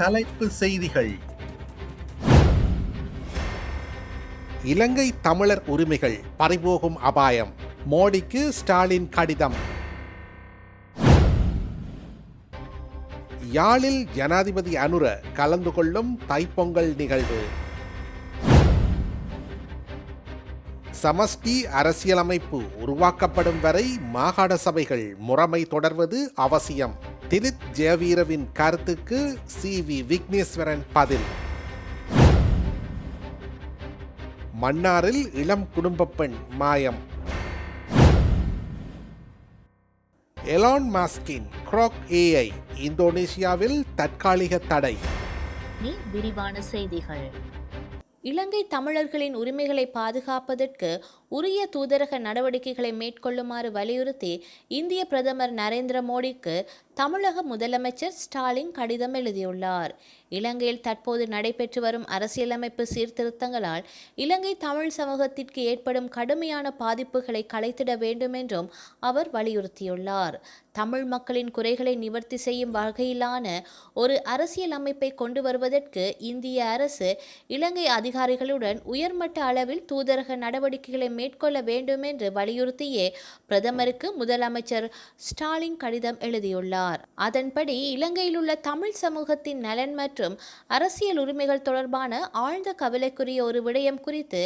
தலைப்பு செய்திகள். இலங்கை தமிழர் உரிமைகள் பறிபோகும் அபாயம். மோடிக்கு ஸ்டாலின் கடிதம். யாழில் ஜனாதிபதி அனுர கலந்து கொள்ளும் தைப்பொங்கல் நிகழ்வு. சமஷ்டி அரசியலமைப்பு உருவாக்கப்படும் வரை மாகாண சபைகள் முறைமை தொடர்வது அவசியம். திலித் ஜெயவீரவின் கருத்துக்கு சி வி விக்னேஸ்வரன் பதில். மன்னாரில் இளம் குடும்ப பெண் மாயம். எலான் மாஸ்கின் க்ராக் ஏஐ இந்தோனேசியாவில் தற்காலிக தடை. விரிவான செய்திகள். இலங்கை தமிழர்களின் உரிமைகளை பாதுகாப்பதற்கு உரிய தூதரக நடவடிக்கைகளை மேற்கொள்ளுமாறு வலியுறுத்தி இந்திய பிரதமர் நரேந்திர மோடிக்கு தமிழக முதலமைச்சர் ஸ்டாலின் கடிதம் எழுதியுள்ளார். இலங்கையில் தற்போது நடைபெற்று வரும் அரசியலமைப்பு சீர்திருத்தங்களால் இலங்கை தமிழ் சமூகத்திற்கு ஏற்படும் கடுமையான பாதிப்புகளை களைத்திட வேண்டும் என்றும் அவர் வலியுறுத்தியுள்ளார். தமிழ் மக்களின் குறைகளை நிவர்த்தி செய்யும் வகையிலான ஒரு அரசியல் அமைப்பை கொண்டு வருவதற்கு இந்திய அரசு இலங்கை அதிகாரிகளுடன் உயர்மட்ட அளவில் தூதரக நடவடிக்கைகளை மேற்கொள்ள வேண்டும் என்று வலியுறுத்தியே பிரதமருக்கு முதலமைச்சர் ஸ்டாலின் கடிதம் எழுதியுள்ளார். அதன்படி இலங்கையில் உள்ள தமிழ் சமூகத்தின் நலன் மற்றும் அரசியல் உரிமைகள் தொடர்பான ஆழ்ந்த கவலைக்குரிய ஒரு விடயம் குறித்து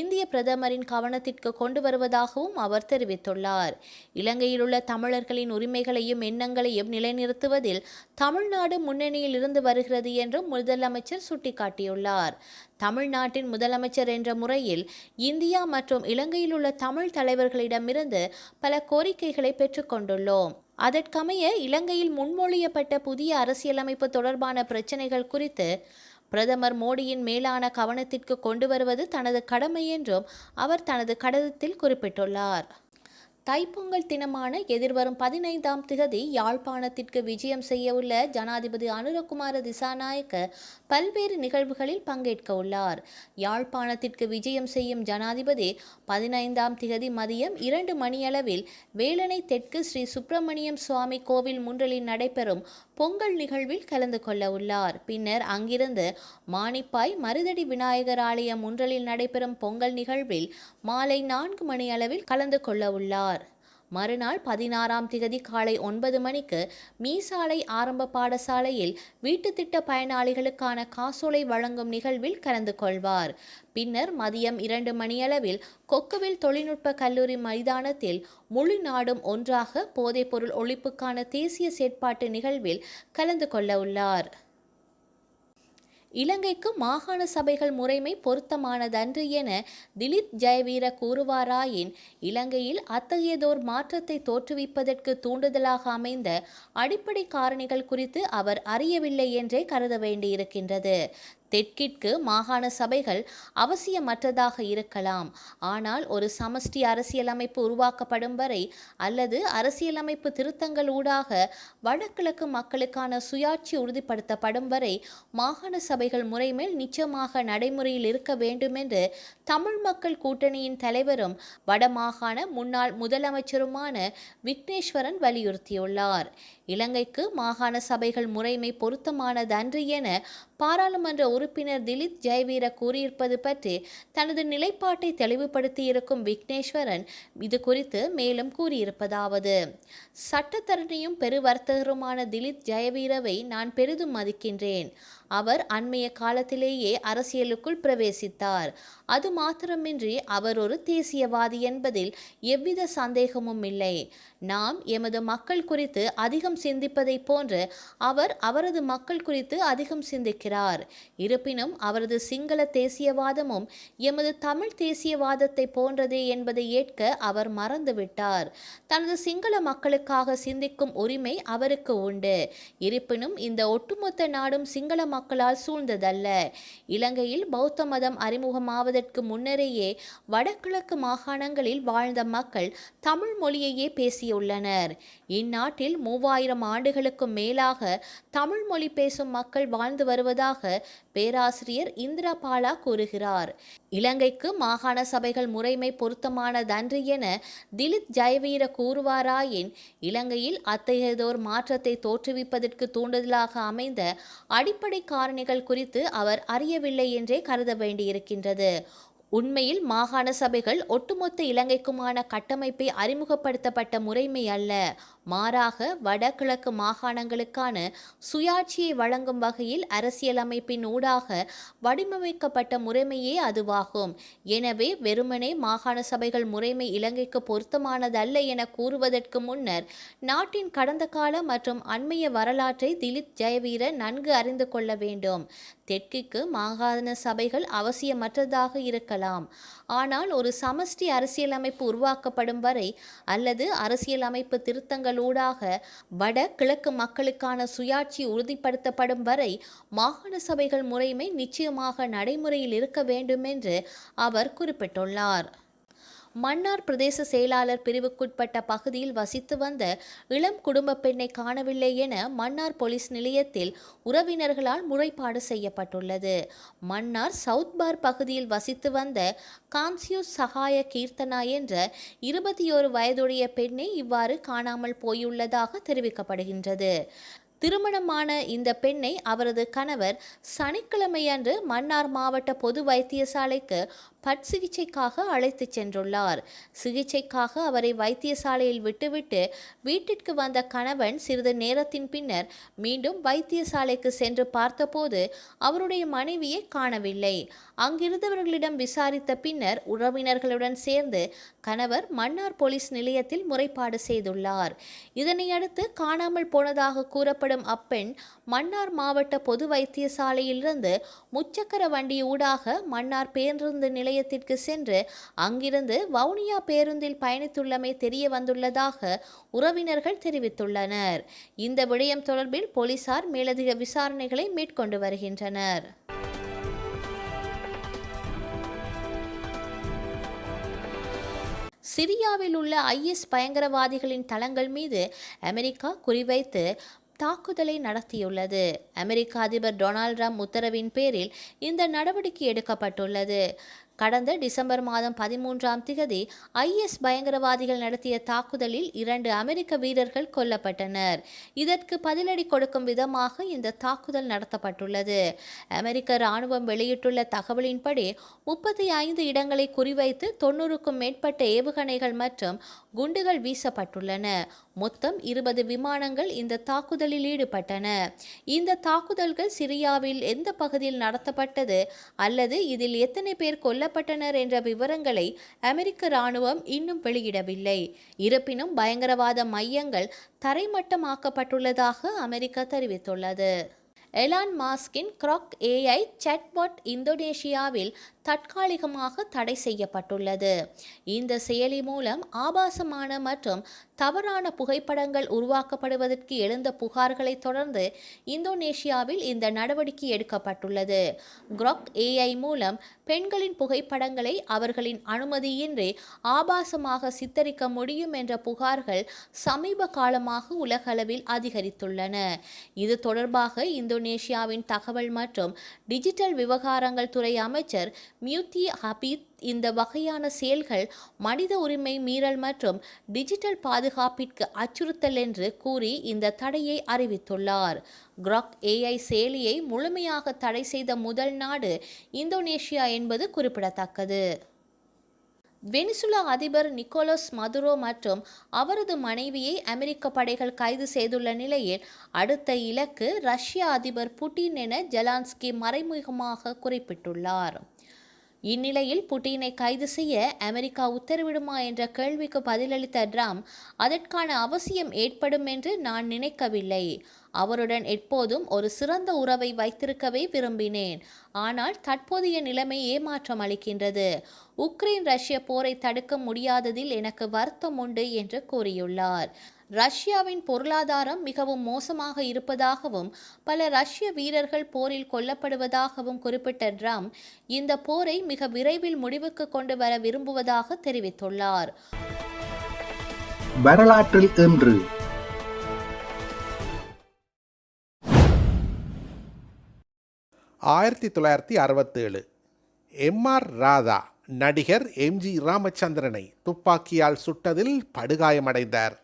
இந்திய பிரதமரின் கவனத்திற்கு கொண்டு வருவதாகவும் அவர் தெரிவித்துள்ளார். இலங்கையில் உள்ள தமிழர்களின் உரிமைகளையும் எண்ணங்களையும் நிலைநிறுத்துவதில் தமிழ்நாடு முன்னணியில் இருந்து வருகிறது என்றும் முதலமைச்சர் சுட்டிக்காட்டியுள்ளார். தமிழ்நாட்டின் முதலமைச்சர் என்ற முறையில் இந்தியா மற்றும் இலங்கையில் உள்ள தமிழ் தலைவர்களிடமிருந்து பல கோரிக்கைகளை பெற்றுக்கொண்டுள்ளோம் அதற்கமைய இலங்கையில் முன்மொழியப்பட்ட புதிய அரசியலமைப்பு தொடர்பான பிரச்சினைகள் குறித்து பிரதமர் மோடியின் மேலான கவனத்திற்கு கொண்டு வருவது தனது கடமை என்றும் அவர் தனது கடிதத்தில் குறிப்பிட்டுள்ளார். தைப்பொங்கல் தினமான எதிர்வரும் பதினைந்தாம் திகதி யாழ்ப்பாணத்திற்கு விஜயம் செய்யவுள்ள ஜனாதிபதி அனுரகுமார திசாநாயக்க பல்வேறு நிகழ்வுகளில் பங்கேற்க உள்ளார். யாழ்ப்பாணத்திற்கு விஜயம் செய்யும் ஜனாதிபதி பதினைந்தாம் திகதி மதியம் இரண்டு மணியளவில் வேலனை தெற்கு ஸ்ரீ சுப்பிரமணியம் சுவாமி கோவில் முன்றலில் நடைபெறும் பொங்கல் நிகழ்வில் கலந்து கொள்ள உள்ளார். பின்னர் அங்கிருந்து மானிப்பாய் மருதடி விநாயகர் ஆலயம் முன்றலில் நடைபெறும் பொங்கல் நிகழ்வில் மாலை நான்கு மணி அளவில் கலந்து கொள்ள உள்ளார். மறுநாள் பதினாறாம் திகதி காலை ஒன்பது மணிக்கு மீசாலை ஆரம்ப பாடசாலையில் வீட்டுத்திட்ட பயனாளிகளுக்கான காசோலை வழங்கும் நிகழ்வில் கலந்து கொள்வார். பின்னர் மதியம் இரண்டு மணியளவில் கொக்குவில் தொழில்நுட்ப கல்லூரி மைதானத்தில் முழு நாடும் ஒன்றாக போதைப்பொருள் ஒழிப்புக்கான தேசிய செயற்பாட்டு நிகழ்வில் கலந்து கொள்ள உள்ளார். இலங்கைக்கு மாகாண சபைகள் முறைமை பொருத்தமானதன்று என திலீப் ஜெயவீர கூறுவாராயின் இலங்கையில் அத்தகையதோர் மாற்றத்தை தோற்றுவிப்பதற்கு தூண்டுதலாக அமைந்த அடிப்படை காரணிகள் குறித்து அவர் அறியவில்லை என்றே கருத வேண்டியிருக்கின்றது. தெற்கிற்கு மாகாண சபைகள் அவசியமற்றதாக இருக்கலாம். ஆனால் ஒரு சமஷ்டி அரசியலமைப்பு உருவாக்கப்படும் வரை அல்லது அரசியலமைப்பு திருத்தங்கள் ஊடாக வடகிழக்கு மக்களுக்கான சுயாட்சி உறுதிப்படுத்தப்படும் வரை மாகாண சபைகள் முறைமேல் நிச்சயமாக நடைமுறையில் இருக்க வேண்டும் என்று தமிழ் மக்கள் கூட்டணியின் தலைவரும் வடமாகாண முன்னாள் முதலமைச்சருமான விக்னேஸ்வரன் வலியுறுத்தியுள்ளார். இலங்கைக்கு மாகாண சபைகள் முறைமை பொருத்தமானதன்று என பாராளுமன்ற உறுப்பினர் திலீப் ஜெயவீர கூறியிருப்பது பற்றி தனது நிலைப்பாட்டை தெளிவுபடுத்தியிருக்கும் விக்னேஸ்வரன் இது குறித்து மேலும் கூறியிருப்பதாவது. சட்டத்தரணியும் பெருவர்த்தகருமான திலீப் ஜெயவீரவை நான் பெரிதும் மதிக்கின்றேன். அவர் அண்மைய காலத்திலேயே அரசியலுக்குள் பிரவேசித்தார். அது மாத்திரமின்றி அவர் ஒரு தேசியவாதி என்பதில் எவ்வித சந்தேகமும் இல்லை. நாம் எமது மக்கள் குறித்து அதிகம் சிந்திப்பதைப் போன்று அவர் அவரது மக்கள் குறித்து அதிகம் சிந்திக்கிறார். இருப்பினும் அவரது சிங்கள தேசியவாதமும் எமது தமிழ் தேசியவாதத்தை போன்றதே என்பதை ஏற்க அவர் மறந்துவிட்டார். தனது சிங்கள மக்களுக்காக சிந்திக்கும் உரிமை அவருக்கு உண்டு. இருப்பினும் இந்த ஒட்டுமொத்த நாடும் சிங்கள மக்களால் சூழ்ந்ததல்ல. இலங்கையில் பௌத்த மதம் அறிமுகமாவது வருவதற்கு முன்னரேயே வடகிழக்கு மாகாணங்களில் வாழ்ந்த மக்கள் தமிழ் மொழியையே பேசியுள்ளனர். இந்நாட்டில் மூவாயிரம் ஆண்டுகளுக்கும் மேலாக தமிழ் மொழி பேசும் மக்கள் வாழ்ந்து வருவதாக பேராசிரியர் இந்திரா பாலா கூறுகிறார். இலங்கைக்கு மாகாண சபைகள் முறைமை பொருத்தமானதன்று என திலித் ஜெயவீர கூறுவாராயின் இலங்கையில் அத்தகையதோர் மாற்றத்தை தோற்றுவிப்பதற்கு தூண்டுதலாக அமைந்த அடிப்படை காரணிகள் குறித்து அவர் அறியவில்லை என்றே கருத வேண்டியிருக்கின்றது. உண்மையில் மாகாண சபைகள் ஒட்டுமொத்த இலங்கைக்குமான கட்டமைப்பை அறிமுகப்படுத்தப்பட்ட முறைமை அல்ல. மாறாக வடகிழக்கு மாகாணங்களுக்கான சுயாட்சியை வழங்கும் வகையில் அரசியலமைப்பின் ஊடாக வடிவமைக்கப்பட்ட முறைமையே அதுவாகும். எனவே வெறுமனே மாகாண சபைகள் முறைமை இலங்கைக்கு பொருத்தமானதல்ல என கூறுவதற்கு முன்னர் நாட்டின் கடந்த கால மற்றும் அண்மைய வரலாற்றை திலித் ஜெயவீர நன்கு அறிந்து கொள்ள வேண்டும். தெற்கிக்கு மாகாண சபைகள் அவசியமற்றதாக இருக்கலாம். ஆனால் ஒரு சமஷ்டி அரசியலமைப்பு உருவாக்கப்படும் வரை அல்லது அரசியலமைப்பு திருத்தங்கள் திருத்தங்களூடாக வட கிழக்கு மக்களுக்கான சுயாட்சி உறுதிப்படுத்தப்படும் வரை மாகாண சபைகள் முறைமை நிச்சயமாக நடைமுறையில் இருக்க வேண்டும் என்று அவர் குறிப்பிட்டுள்ளார். மன்னார் பிரதேச செயலாளர் பிரிவுக்குட்பட்ட பகுதியில் வசித்து வந்த இளம் குடும்ப பெண்ணை காணவில்லை என மன்னார் போலீஸ் நிலையத்தில் உறவினர்களால் முறைப்பாடு செய்யப்பட்டுள்ளது. மன்னார் சவுத் பார் பகுதியில் வசித்து வந்த கான்சியூஸ் சகாய கீர்த்தனா என்ற இருபத்தி ஓரு வயதுடைய பெண்ணை இவ்வாறு காணாமல் போயுள்ளதாக தெரிவிக்கப்படுகின்றது. திருமணமான இந்த பெண்ணை அவரது கணவர் சனிக்கிழமையன்று மன்னார் மாவட்ட பொது வைத்தியசாலைக்கு பட் சிகிச்சைக்காக அழைத்துச் சென்றுள்ளார். சிகிச்சைக்காக அவரை வைத்தியசாலையில் விட்டுவிட்டு வீட்டிற்கு வந்த கணவன் சிறிது நேரத்தின் பின்னர் மீண்டும் வைத்தியசாலைக்கு சென்று பார்த்தபோது அவருடைய மனைவியை காணவில்லை. அங்கிருந்தவர்களிடம் விசாரித்த பின்னர் உறவினர்களுடன் சேர்ந்து கணவர் மன்னார் போலீஸ் நிலையத்தில் முறைப்பாடு செய்துள்ளார். இதனையடுத்து காணாமல் போனதாக கூறப்பட்ட காணப்படும் அப்பெண் மன்னார் மாவட்ட பொது வைத்தியசாலையிலிருந்து முச்சக்கர வண்டி ஊடாக மன்னார் பேருந்து நிலையத்திற்கு சென்று அங்கிருந்து வவுனியா பேருந்தில் பயணித்துள்ளமை தெரிய வந்துள்ளதாக உறவினர்கள் தெரிவித்துள்ளனர். இந்த விடயம் தொடர்பில் போலீசார் மேலதிக விசாரணைகளை மேற்கொண்டு வருகின்றனர். சிரியாவில் உள்ள ஐஎஸ் பயங்கரவாதிகளின் தளங்கள் மீது அமெரிக்கா குறிவைத்து தாக்குதலை நடத்தியுள்ளது. அமெரிக்க அதிபர் டொனால்ட் ட்ரம்ப் உத்தரவின் பேரில் இந்த நடவடிக்கை எடுக்கப்பட்டுள்ளது. கடந்த டிசம்பர் மாதம் பதிமூன்றாம் திகதி ஐஎஸ் பயங்கரவாதிகள் நடத்திய தாக்குதலில் இரண்டு அமெரிக்க வீரர்கள் கொல்லப்பட்டனர். இதற்கு பதிலடி கொடுக்கும் விதமாக இந்த தாக்குதல் நடத்தப்பட்டுள்ளது. அமெரிக்க இராணுவம் வெளியிட்டுள்ள தகவலின்படி முப்பத்தி ஐந்து இடங்களை குறிவைத்து தொன்னூறுக்கும் மேற்பட்ட ஏவுகணைகள் மற்றும் குண்டுகள் வீசப்பட்டுள்ளன. மொத்தம் இருபது விமானங்கள் இந்த தாக்குதலில் ஈடுபட்டன. இந்த தாக்குதல்கள் சிரியாவில் எந்த பகுதியில் நடத்தப்பட்டது அல்லது இதில் எத்தனை பேர் கொல்லப்பட்டனர் என்ற விவரங்களை அமெரிக்க இராணுவம் இன்னும் வெளியிடவில்லை. இருப்பினும் பயங்கரவாத மையங்கள் தரைமட்டமாக்கப்பட்டுள்ளதாக அமெரிக்கா தெரிவித்துள்ளது. எலான் மாஸ்கின் கிராக் ஏஐ சாட்பாட் இந்தோனேஷியாவில் தற்காலிகமாக தடை செய்யப்பட்டுள்ளது. இந்த செயலி மூலம் ஆபாசமான மற்றும் தவறான புகைப்படங்கள் உருவாக்கப்படுவதற்கு எழுந்த புகார்களை தொடர்ந்து இந்தோனேஷியாவில் இந்த நடவடிக்கை எடுக்கப்பட்டுள்ளது. கிராக் ஏஐ மூலம் பெண்களின் புகைப்படங்களை அவர்களின் அனுமதியின்றி ஆபாசமாக சித்தரிக்க முடியும் என்ற புகார்கள் சமீப காலமாக உலகளவில் அதிகரித்துள்ளன. இது தொடர்பாக இந்தோனேஷியாவின் தகவல் மற்றும் டிஜிட்டல் விவகாரங்கள் துறை அமைச்சர் மியூத்தி ஹபீத் இந்த வகையான செயல்கள் மனித உரிமை மீறல் மற்றும் டிஜிட்டல் பாதுகாப்பிற்கு அச்சுறுத்தல் என்று கூறி இந்த தடையை அறிவித்துள்ளார். கிராக் ஏஐ செயலியை முழுமையாக தடை செய்த முதல் நாடு இந்தோனேஷியா என்பது குறிப்பிடத்தக்கது. வெனிசுலா அதிபர் நிக்கோலஸ் மதுரோ மற்றும் அவரது மனைவியை அமெரிக்க படைகள் கைது செய்துள்ள நிலையில் அடுத்த இலக்கு ரஷ்ய அதிபர் புட்டின் என ஜெலான்ஸ்கி மறைமுகமாக குறிப்பிட்டுள்ளார். இந்நிலையில் புட்டினை கைது செய்ய அமெரிக்கா உத்தரவிடுமா என்ற கேள்விக்கு பதிலளித்த ட்ரம்ப் அதற்கான அவசியம் ஏற்படும் என்று நான் நினைக்கவில்லை. அவருடன் எப்போதும் ஒரு சிறந்த உறவை வைத்திருக்கவே விரும்பினேன். ஆனால் தற்போதைய நிலைமை ஏமாற்றம் அளிக்கின்றது. உக்ரைன் ரஷ்ய போரை தடுக்க முடியாததில் எனக்கு வருத்தம் உண்டு என்று கூறியுள்ளார். ரஷ்யாவின் பொருளாதாரம் மிகவும் மோசமாக இருப்பதாகவும் பல ரஷ்ய வீரர்கள் போரில் கொல்லப்படுவதாகவும் குறிப்பிட்ட ட்ரம்ப் இந்த போரை மிக விரைவில் முடிவுக்கு கொண்டு வர விரும்புவதாக தெரிவித்துள்ளார். வரலாற்றில் இன்று ஆயிரத்தி தொள்ளாயிரத்தி அறுபத்தேழு. எம்ஆர் ராதா நடிகர் எம்ஜி ராமச்சந்திரனை துப்பாக்கியால் சுட்டதில் படுகாயமடைந்தார்.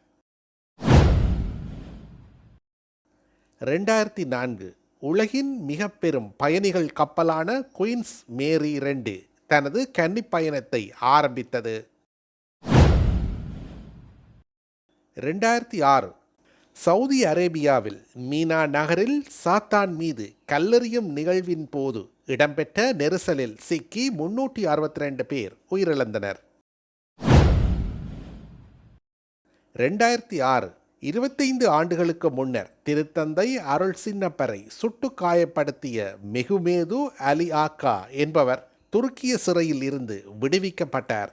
ரெண்டாயிரத்தி நான்கு உலகின் மிக பெரும் பயணிகள் கப்பலான குயின்ஸ் மேரி ரெண்டு தனது கன்னிப்பயணத்தை ஆரம்பித்தது. ரெண்டாயிரத்தி ஆறு சவுதி அரேபியாவில் மீனா நகரில் சாத்தான் மீது கல்லெறியும் நிகழ்வின் போது இடம்பெற்ற நெரிசலில் சிக்கி முன்னூற்றி அறுபத்தி ரெண்டு பேர் உயிரிழந்தனர். ரெண்டாயிரத்தி ஆறு இருபத்தைந்து ஆண்டுகளுக்கு முன்னர் திருத்தந்தை அருள் சின்னப்பரை சுட்டு காயப்படுத்திய மெகுமேது அலி ஆக்கா என்பவர் துருக்கிய சிறையில் இருந்து விடுவிக்கப்பட்டார்.